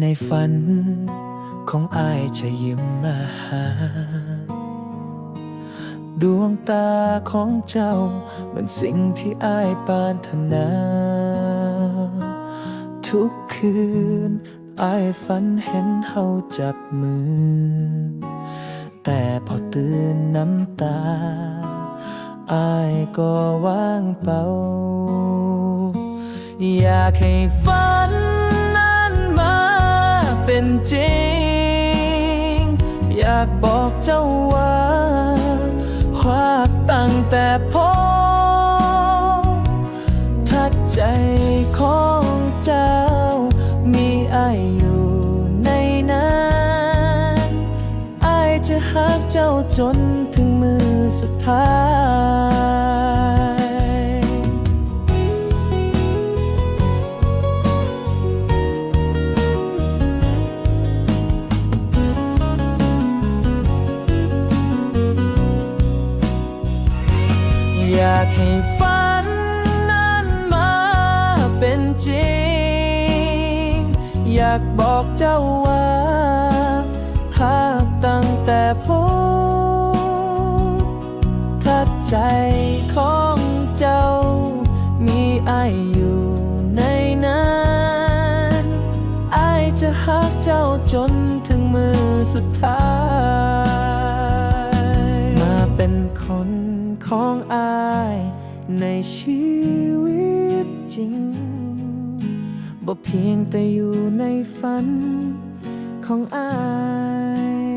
ในฝัน ของอายจะยิ้มมาหา ดวงตาของเจ้าเป็นสิ่งที่อายปารถนา ทุกคืนอายฝันเห็นเฮาจับมือ แต่พอตื่นน้ำตา อายก็ว่างเปล่า อยากให้ฝัน เป็นจริง อยากบอกเจ้าว่าว่าตั้งแต่พบทัดใจของเจ้า มีอายอยู่ในนั้นอายจะหักเจ้าจนถึงมือสุดท้าย อยากบอกเจ้าว่า หากตั้งแต่พบทัดใจของเจ้า มีไออยู่ในนั้นไอจะหักเจ้าจนถึงมือสุดท้าย มาเป็นคนของอายในชีวิตจริง บ่เพียงแต่อยู่ในฝันของอาย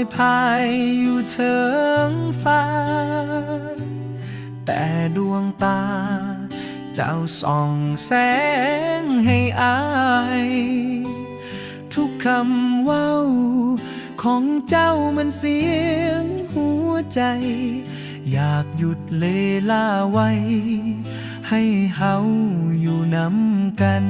อยพายอยู่เทิงฟ้า แต่ดวงตา เจ้าส่องแสงให้อาย ทุกคำว้าของเจ้ามันเสียงหัวใจ อยากหยุดเลลาไว้ ให้เฮาอยู่นำกัน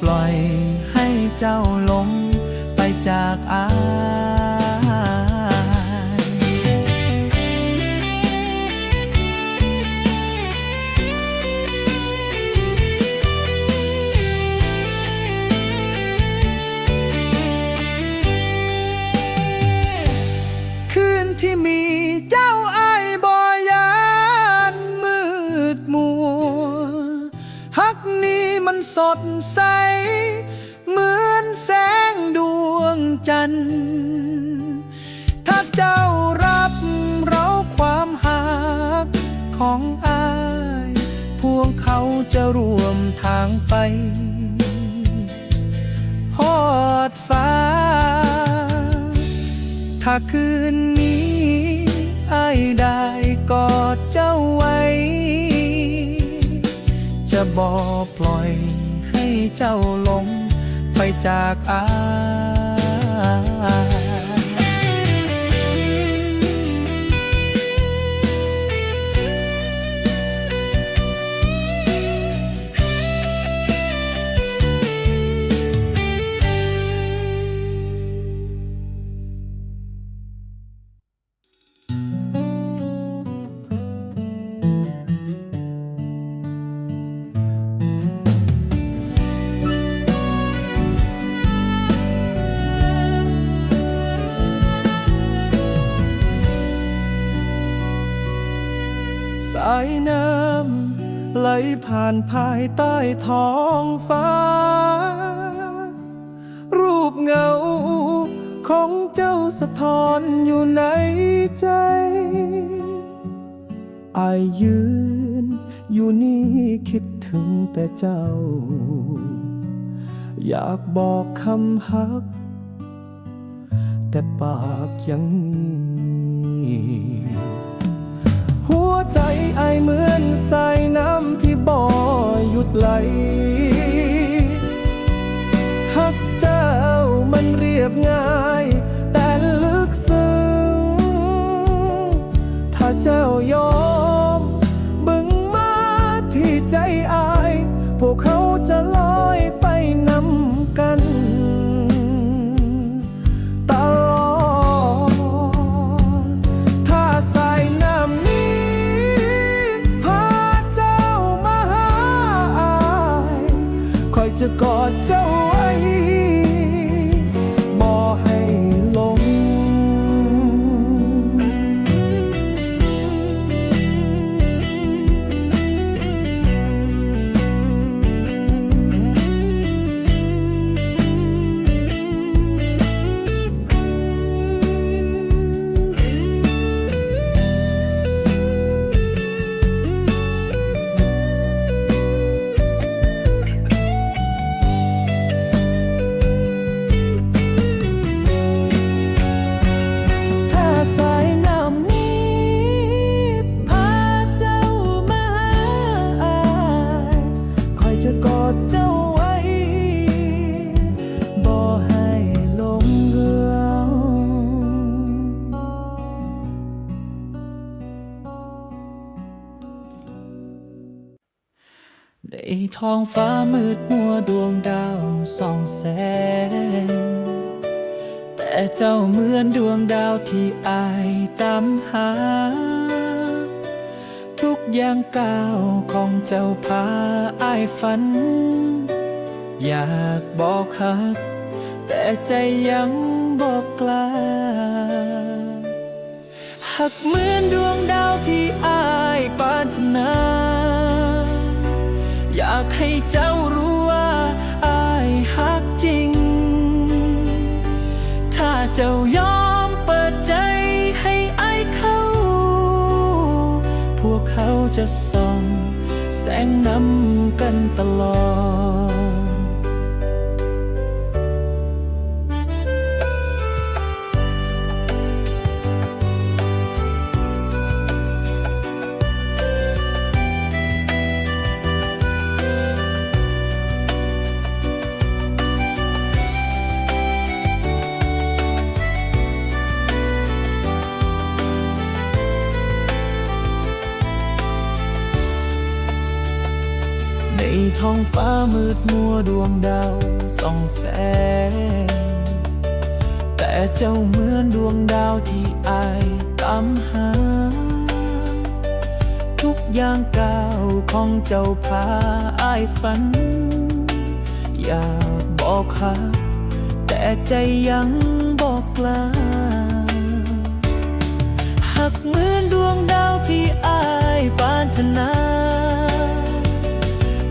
ปล่อยให้เจ้าหลงไปจากอาย สดใส เหมือนแสงดวงจันทร์ ถ้าเจ้ารับเราความหักของอาย พวกเขาจะรวมทางไปฮอดฟ้า ถ้าคืนนี้อายได้กอดเจ้าไว้ จะบอกปล่อย เจ้าลง ไปจากอาย ผ่านภายใต้ท้องฟ้า รูปเงาของเจ้าสะท้อนอยู่ในใจอายยืนอยู่นี่คิดถึงแต่เจ้า อยากบอกคำฮัก แต่ปากยังงีหัวใจไอเหมือน ไหล กอดเจ้า ท้องฟ้ามืดมัวดวงดาวส่องแสง แต่เจ้าเหมือนดวงดาวที่อายตามหา ทุกอย่างก้าวของเจ้าพาอายฝัน อยากบอกฮัก แต่ใจยังบอกกล้าหักเหมือนดวงดาวที่อายปรารถนาากให้เจ้ารู้ว่าอายหักจริง ถ้าเจ้ายอมเปิดใจให้อายเขา พวกเขาจะส่องแสงนำกันตลอด ท้องฟ้ามืดมัวดวงดาวส่องแสง แต่เจ้าเหมือนดวงดาวที่อายตามหา ทุกอย่างก้าวของเจ้าพาอายฝัน อยากบอกฮักแต่ใจยังบอกกล้าหักเหมือนดวงดาวที่อายปรารถนา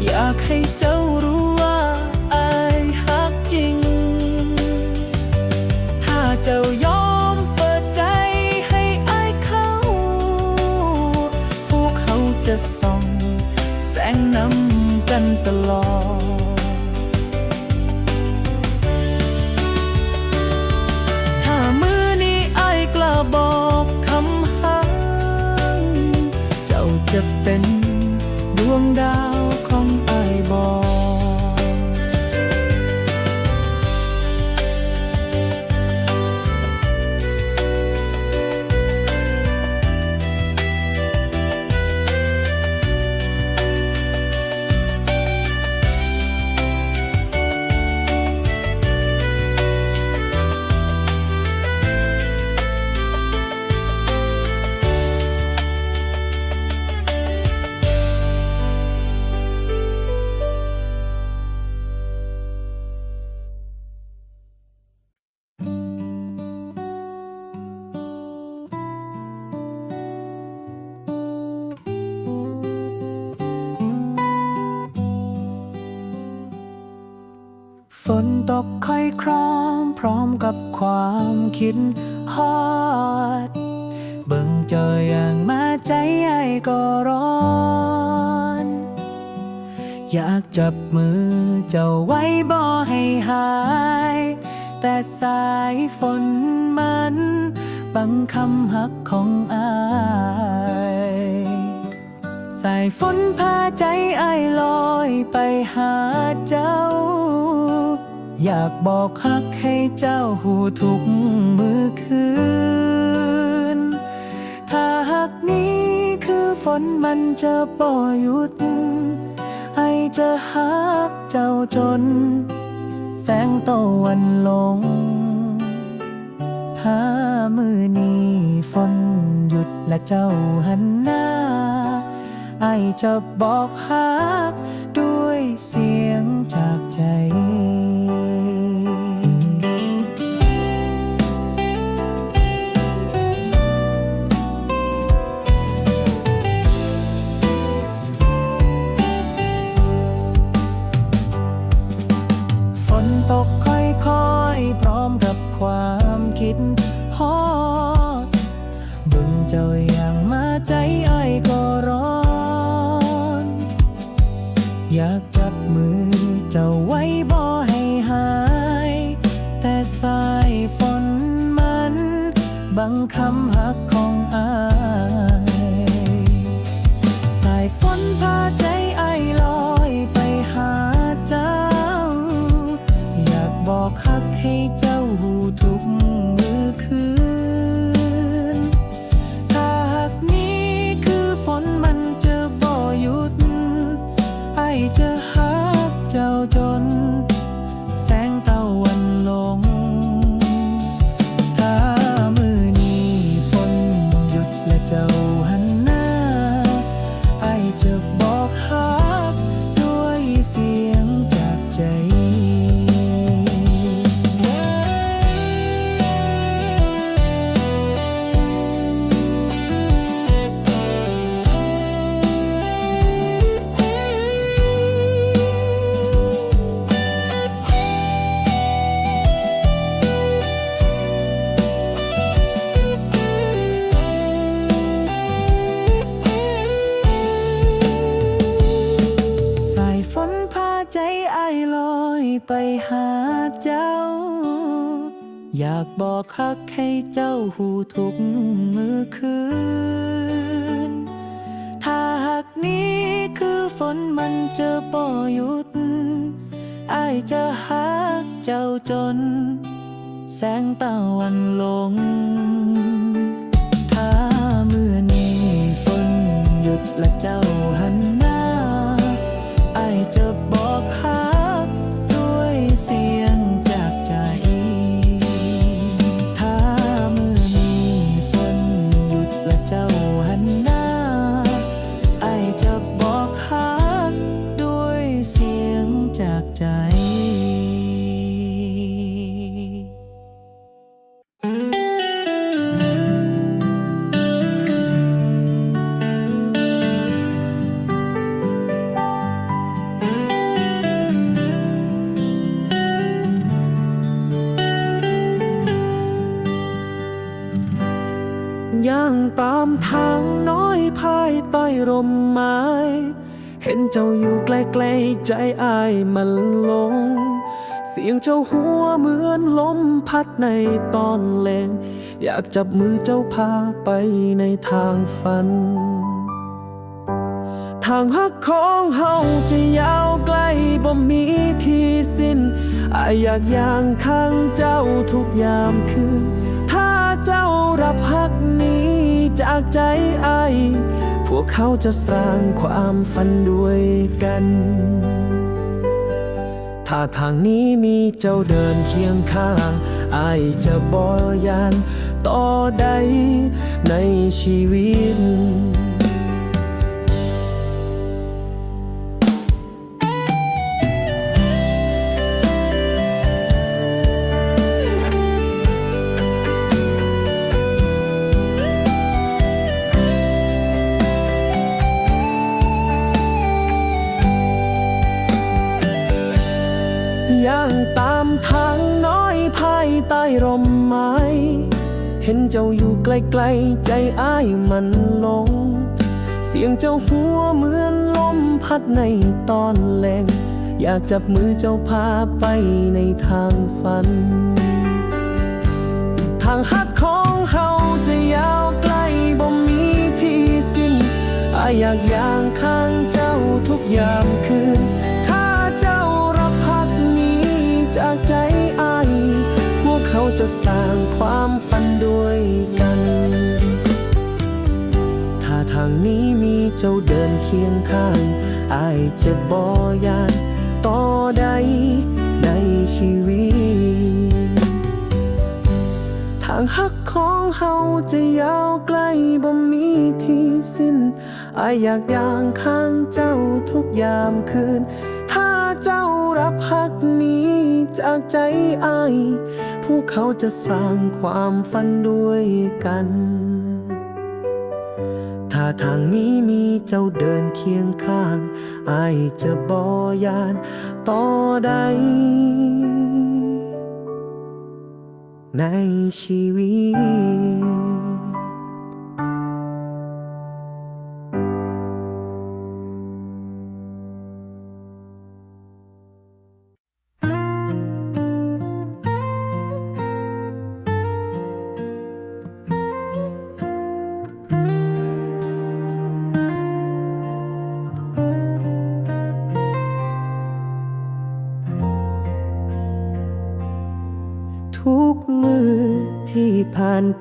อยากให้เจ้ารู้ว่าอายหักจริง ถ้าเจ้ายอมเปิดใจให้อายเข้า พวกเขาจะส่องแสงนำกันตลอดถ้ามือนี้อกล้าบอกคำหักเจ้าจะเป็นดวงดาว คิดฮอด เบิ่งเจออย่างมาใจไอ้ก็ร้อน อยากจับมือเจ้าไว้บ่ให้หาย แต่สายฝนมันบังคำหักของอายสายฝนพาใจไอายลอยไปหาเจ้า อยากบอกฮักให้เจ้าหูทุกมือคืน ถ้าหักนี้คือฝนมันจะบ่หยุดไอจะหักเจ้าจน แสงตะวันลง ถ้ามือนี้ฝนหยุดและเจ้าหันหน้า ไอจะบอกฮักด้วยเสียง ดและเจ้าหันหน้า ย่างตามทางน้อยภายใต้ร่มไม้ เห็นเจ้าอยู่ใกล้ๆใจอายมันลง เสียงเจ้าหัวเหมือนลมพัดในตอนเลงอยากจับมือเจ้าพาไปในทางฝัน ทางหักของเฮาจะยาวไกลบ่มีที่สิ้นอายอยากย่างข้างเจ้าทุกยามคืน ถ้าเจ้ารับหัก จากใจไอ พวกเขาจะสร้างความฝันด้วยกันถ้าทางนี้มีเจ้าเดินเคียงข้างอายจะบอยานต่อใดในชีวิต เจ้าอยู่ไกลๆใจอ้ายมันลง เสียงเจ้าหัวเหมือนลมพัดในตอนแรงอยากจับมือเจ้าพาไปในทางฝัน ทางฮักของเฮาจะยาวไกลบ่มีที่สิ้นอายอยากย่างข้างเจ้าทุกยามคืน เจ้าเดินเคียงข้างอายจะบอยานต่อใดในชีวิต ทางฮักของเฮาจะยาวไกลบ่มีที่สิ้นอายอยากย่างข้างเจ้าทุกยามคืน ถ้าเจ้ารับฮักนี้จากใจอายพวกเขาจะสร้างความฝันด้วยกัน ทางนี้มีเจ้าเดินเคียงข้างอายจะบอยานต่อใด ในชีวิต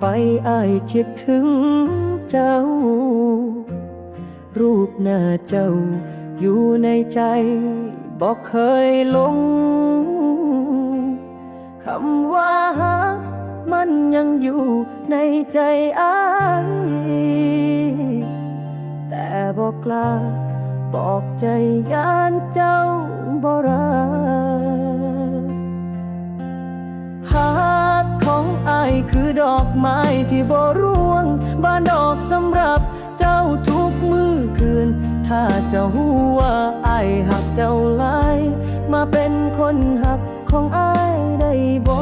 ไปอายคิดถึงเจ้า รูปหน้าเจ้าอยู่ในใจบอกเคยลงคำว่าฮักมันยังอยู่ในใจอายแต่บอกลาบอกใจยานเจ้าบ่รัก คือดอกไม้ที่บ่ร่วงบานดอกสำหรับเจ้าทุกมือคืน ถ้าเจ้าหูว่าอหักเจ้าลายมาเป็นคนหักของไอได้บ่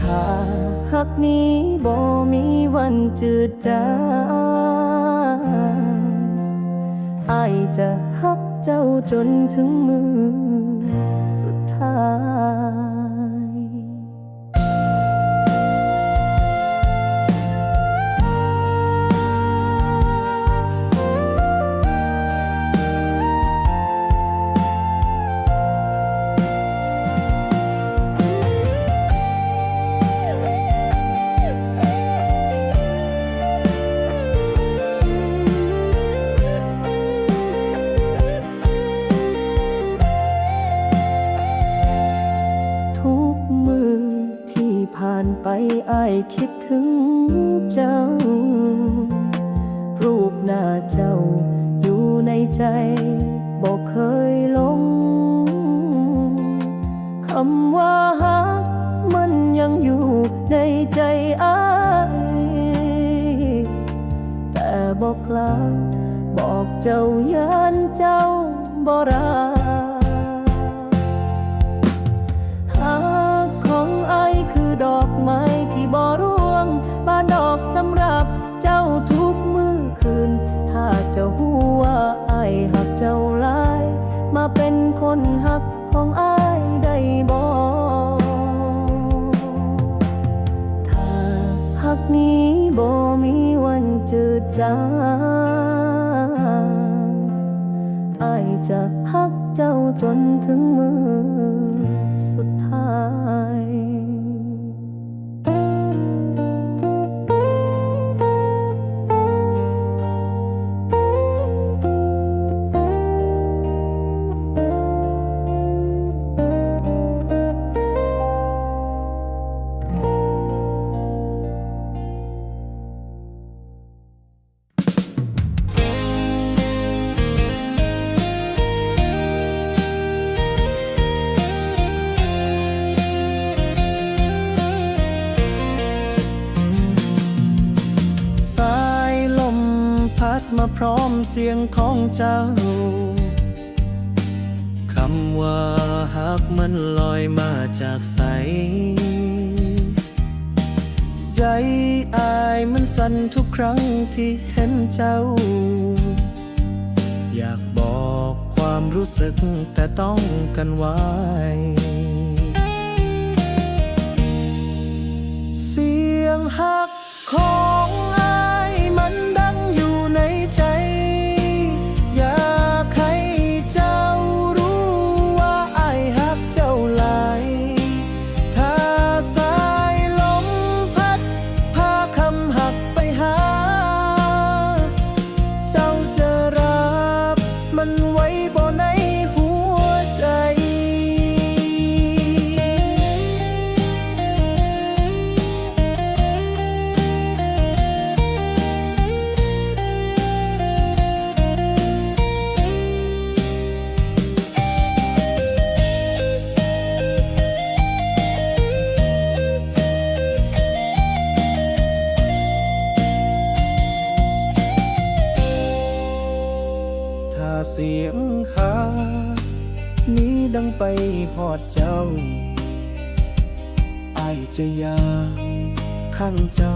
ถ้าหักนี้บ่มีวันจืดจางไอจะฮักเจ้าจนถึงมือ บอกเจ้ายันเจ้าบ่รักหักของไอคือดอกไม้ที่บ่ร่วงบานดอกสำหรับเจ้าทุกมือคืน ถ้าเจ้าหูว่าไอหักเจ้าลาย มาเป็นคนหักของไอได้บ่ถ้าหักนี้บ่มีวันจืดจาง จะฮักเจ้าจนถึงมือ ใจอายมันสั่นทุกครั้งที่เห็นเจ้า อยากบอกความรู้สึกแต่ต้องกันไว้ เสียงหักคอ จะยามข้างเจ้า